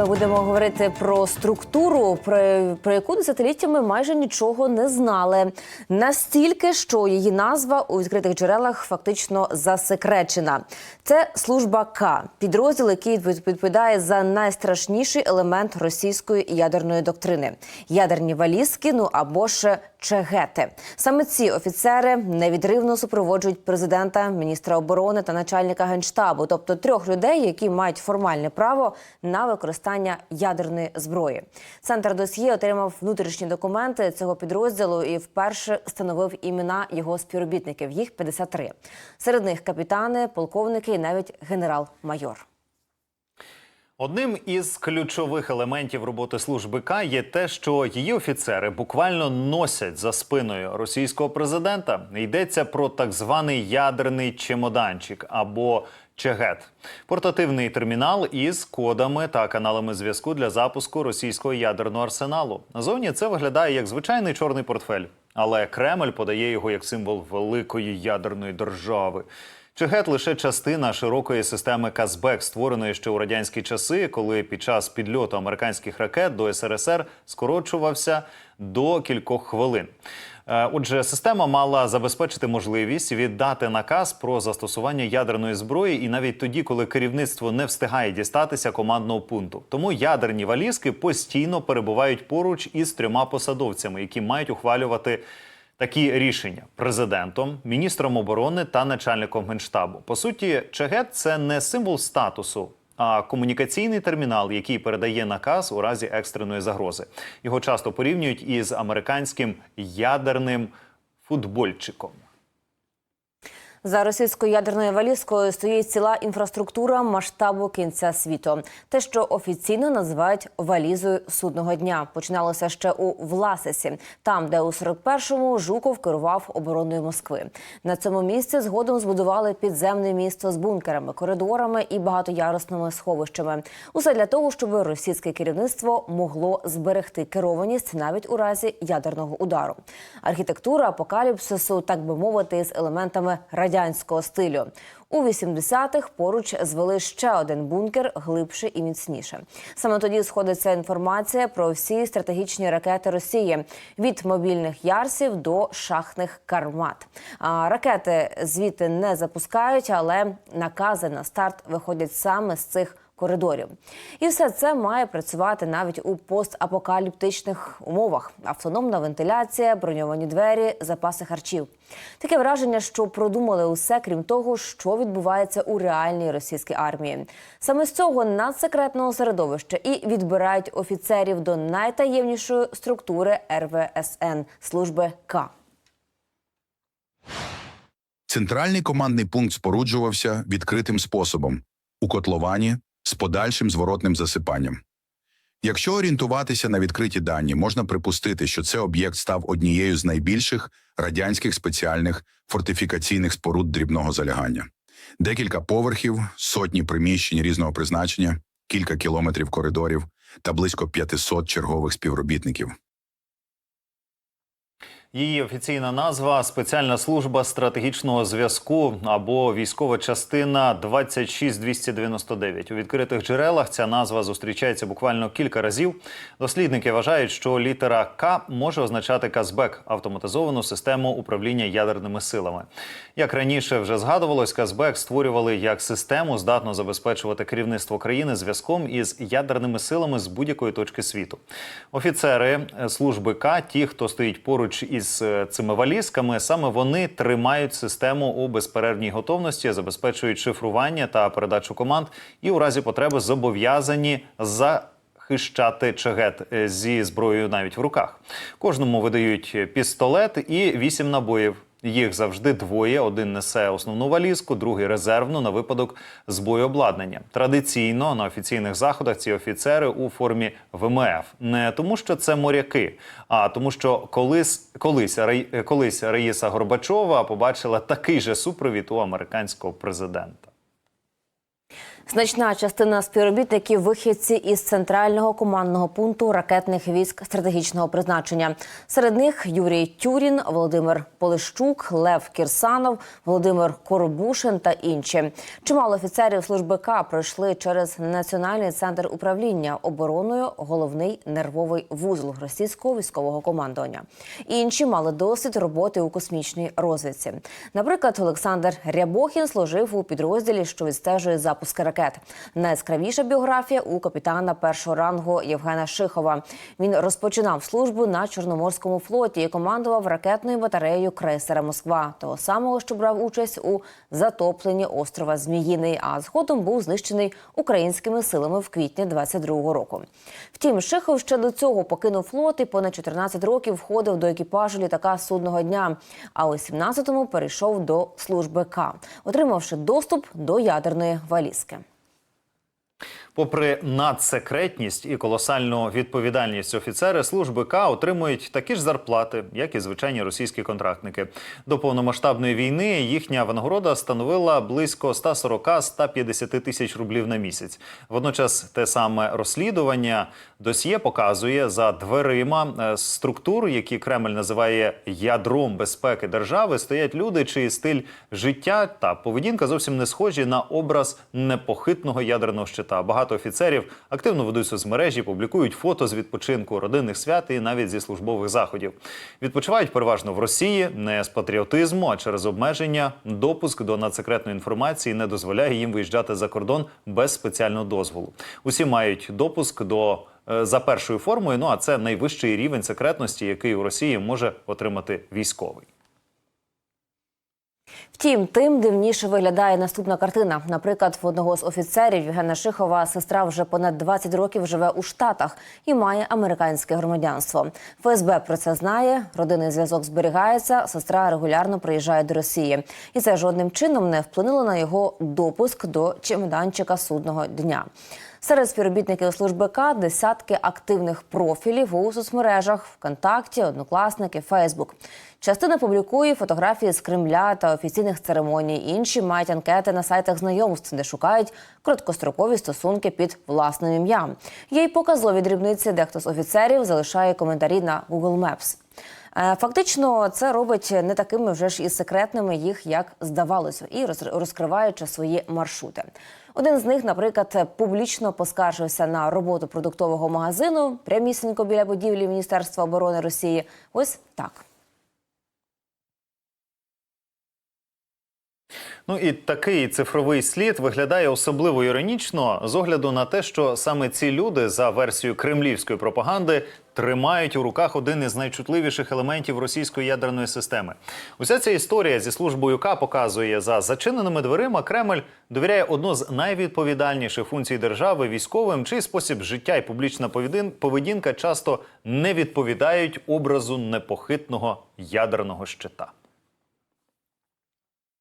Ми будемо говорити про структуру, про, про яку десятиліттями майже нічого не знали. Настільки, що її назва у відкритих джерелах фактично засекречена. Це служба К, підрозділ, який відповідає за найстрашніший елемент російської ядерної доктрини ядерні валізки, ну або ж чегети. Саме ці офіцери невідривно супроводжують президента, міністра оборони та начальника генштабу, тобто трьох людей, які мають формальне право на використання ядерної зброї. Центр досьє отримав внутрішні документи цього підрозділу і вперше встановив імена його співробітників. Їх 53. Серед них капітани, полковники і навіть генерал-майор. Одним із ключових елементів роботи служби К є те, що її офіцери буквально носять за спиною російського президента. Йдеться про так званий ядерний чемоданчик або чегет портативний термінал із кодами та каналами зв'язку для запуску російського ядерного арсеналу. Назовні це виглядає як звичайний чорний портфель, але Кремль подає його як символ великої ядерної держави. Чегет лише частина широкої системи Казбек, створеної ще у радянські часи, коли під час підльоту американських ракет до СРСР скорочувався до кількох хвилин. Е, Отже, система мала забезпечити можливість віддати наказ про застосування ядерної зброї, і навіть тоді, коли керівництво не встигає дістатися командного пункту. Тому ядерні валізки постійно перебувають поруч із трьома посадовцями, які мають ухвалювати такі рішення президентом, міністром оборони та начальником генштабу. По суті, чегет це не символ статусу. А комунікаційний термінал, який передає наказ у разі екстреної загрози, його часто порівнюють із американським ядерним футбольчиком. За російською ядерною валізкою стоїть ціла інфраструктура масштабу кінця світу. Те, що офіційно називають валізою судного дня, починалося ще у Власесі, там, де у 41-му Жуков керував обороною Москви. На цьому місці згодом збудували підземне місто з бункерами, коридорами і багатоярусними сховищами. Усе для того, щоб російське керівництво могло зберегти керованість навіть у разі ядерного удару. Архітектура апокаліпсису, так би мовити, з елементами радянського стилю. У 80-х поруч звели ще один бункер глибше і міцніше. Саме тоді сходиться інформація про всі стратегічні ракети Росії від мобільних ярсів до шахтних кармат. А ракети звідти не запускають, але накази на старт виходять саме з цих коридорів. І все це має працювати навіть у постапокаліптичних умовах: автономна вентиляція, броньовані двері, запаси харчів. Таке враження, що продумали усе, крім того, що відбувається у реальній російській армії. Саме з цього надсекретного середовища і відбирають офіцерів до найтаємнішої структури РВСН служби К. Центральний командний пункт споруджувався відкритим способом у котловані з подальшим зворотним засипанням. Якщо орієнтуватися на відкриті дані, можна припустити, що це об'єкт став однією з найбільших радянських спеціальних фортифікаційних споруд дрібного залягання. Декілька поверхів, сотні приміщень різного призначення, кілька кілометрів коридорів та близько 500 чергових співробітників. Її офіційна назва спеціальна служба стратегічного зв'язку або військова частина 26299. У відкритих джерелах ця назва зустрічається буквально кілька разів. Дослідники вважають, що літера К може означати Казбек автоматизовану систему управління ядерними силами. Як раніше вже згадувалось, Казбек створювали як систему, здатну забезпечувати керівництво країни зв'язком із ядерними силами з будь-якої точки світу. Офіцери служби К, ті, хто стоїть поруч із із цими валізками, саме вони тримають систему у безперервній готовності, забезпечують шифрування та передачу команд, і у разі потреби зобов'язані захищати чагет зі зброєю навіть в руках. Кожному видають пістолет і вісім набоїв. Їх завжди двоє: один несе основну валізку, другий резервну на випадок збою обладнання. Традиційно на офіційних заходах ці офіцери у формі ВМФ не тому, що це моряки, а тому, що колись колись колись Раїса Горбачова побачила такий же супровід у американського президента. Значна частина співробітників вихідці із центрального командного пункту ракетних військ стратегічного призначення. Серед них Юрій Тюрін, Володимир Полищук, Лев Кірсанов, Володимир Коробушин та інші. Чимало офіцерів служби К пройшли через національний центр управління обороною, головний нервовий вузол російського військового командування. Інші мали досвід роботи у космічній розвідці. Наприклад, Олександр Рябохін служив у підрозділі, що відстежує запуски ракет. Найяскравіша біографія у капітана першого рангу Євгена Шихова. Він розпочинав службу на Чорноморському флоті і командував ракетною батареєю крейсера Москва, того самого, що брав участь у затопленні острова Зміїний, а згодом був знищений українськими силами в квітні 22-го року. Втім, Шихов ще до цього покинув флот і понад 14 років входив до екіпажу літака судного дня. А у 17-му перейшов до служби К, отримавши доступ до ядерної валізки. Попри надсекретність і колосальну відповідальність офіцери служби К отримують такі ж зарплати, як і звичайні російські контрактники. До повномасштабної війни їхня винагорода становила близько 140-150 тисяч рублів на місяць. Водночас те саме розслідування досьє показує за дверима е, структур, які Кремль називає ядром безпеки держави, стоять люди, чиї стиль життя та поведінка зовсім не схожі на образ непохитного ядерного щита. Багато офіцерів активно ведуть соцмережі, публікують фото з відпочинку, родинних свят і навіть зі службових заходів. Відпочивають переважно в Росії не з патріотизму, а через обмеження. Допуск до надсекретної інформації не дозволяє їм виїжджати за кордон без спеціального дозволу. Усі мають допуск до е, за першою формою. Ну а це найвищий рівень секретності, який у Росії може отримати військовий. Втім, тим дивніше виглядає наступна картина. Наприклад, в одного з офіцерів Євгена Шихова сестра вже понад 20 років живе у Штатах і має американське громадянство. ФСБ про це знає. Родинний зв'язок зберігається. Сестра регулярно приїжджає до Росії, і це жодним чином не вплинуло на його допуск до чемоданчика судного дня. Серед співробітників служби К десятки активних профілів у соцмережах ВКонтакті, Однокласники, Фейсбук. Частина публікує фотографії з Кремля та офіційних церемоній. Інші мають анкети на сайтах знайомств, де шукають короткострокові стосунки під власним ім'ям. Є й показові дрібниці, де хто з офіцерів залишає коментарі на Google Maps. Е, Фактично, це робить не такими вже ж і секретними їх, як здавалося, і роз- розкриваючи свої маршрути. Один з них, наприклад, публічно поскаржився на роботу продуктового магазину прямісінько біля будівлі Міністерства оборони Росії. Ось так. Ну і такий цифровий слід виглядає особливо іронічно з огляду на те, що саме ці люди, за версією кремлівської пропаганди, тримають у руках один із найчутливіших елементів російської ядерної системи. Уся ця історія зі службою К показує за зачиненими дверима. Кремль довіряє одну з найвідповідальніших функцій держави військовим, чий спосіб життя і публічна поведінка часто не відповідають образу непохитного ядерного щита.